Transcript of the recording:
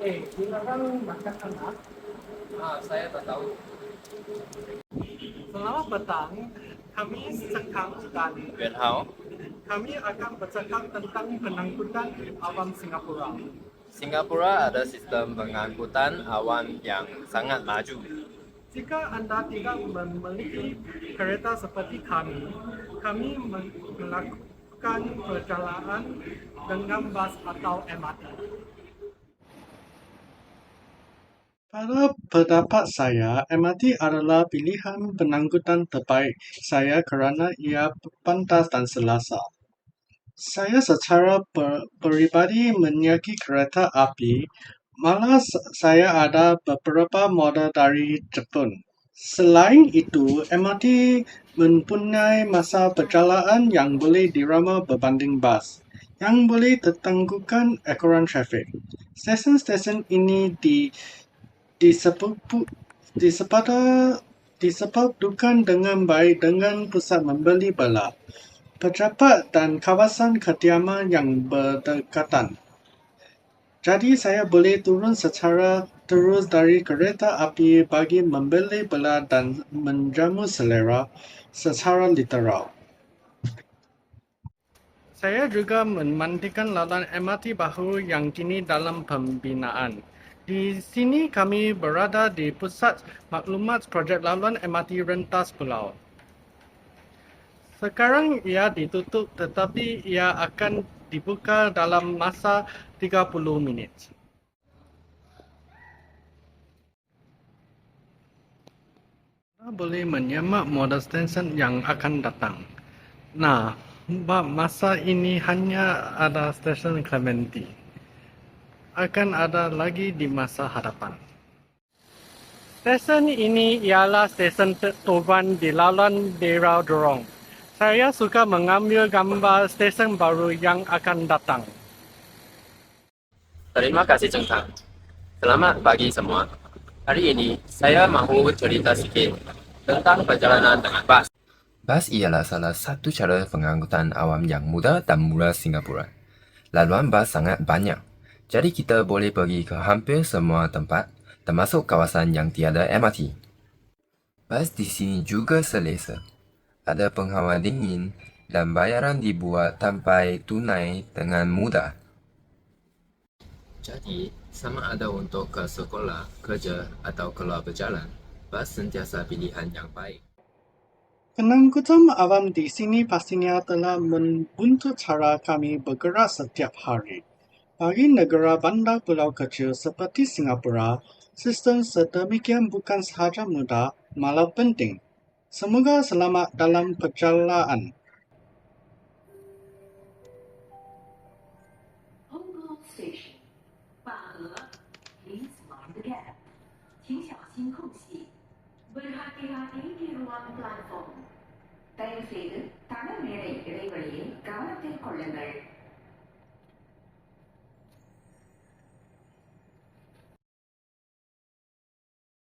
Eh. Ah, saya tak tahu. Selamat petang. Kami Sekang dan Yuan Hao, kami akan bercakap tentang pengangkutan awam Singapura. Singapura ada sistem pengangkutan awan yang sangat maju. Jika anda tidak memiliki kereta seperti kami, kami melakukan perjalanan dengan bas atau MRT. Pada pendapat saya, MRT adalah pilihan pengangkutan terbaik saya kerana ia pantas dan selesa. Saya secara per- peribadi menyukai kereta api, malah saya ada beberapa model dari Jepun. Selain itu, MRT mempunyai masa perjalanan yang boleh dirama berbanding bas, yang boleh tertangguhkan ekoran trafik. Stesen-stesen ini di disepupu, disepata, disepadukan dengan baik dengan pusat membeli bela, pejabat dan kawasan kediaman yang berdekatan. Jadi saya boleh turun secara terus dari kereta api bagi membeli bela dan menjamu selera secara literal. Saya juga memandikan laluan MRT baru yang kini dalam pembinaan. Di sini kami berada di pusat maklumat projek laluan MRT rentas pulau. Sekarang ia ditutup tetapi ia akan dibuka dalam masa 30 minit. Anda boleh menyemak model stesen yang akan datang. Nah, masa ini hanya ada stesen Clementi. Akan ada lagi di masa hadapan. Stesen ini ialah stesen tertuban di laluan daerah Dorong. Saya suka mengambil gambar stesen baru yang akan datang. Terima kasih Cheng Tang. Selamat pagi semua. Hari ini saya mahu cerita sedikit tentang perjalanan dengan bas. Bas ialah salah satu cara pengangkutan awam yang mudah dan murah Singapura. Laluan bas sangat banyak, jadi kita boleh pergi ke hampir semua tempat, termasuk kawasan yang tiada MRT. Bas di sini juga selesa. Ada penghawa dingin dan bayaran dibuat tanpa tunai dengan mudah. Jadi, sama ada untuk ke sekolah, kerja atau keluar berjalan, bas sentiasa pilihan yang baik. Pengangkutan awam di sini pastinya telah membantu cara kami bergerak setiap hari. Bagi negara bandar pulau kecil seperti Singapura, sistem sedemikian bukan sahaja mudah, malah penting. Semoga selamat dalam perjalanan. Thanks, Aiden.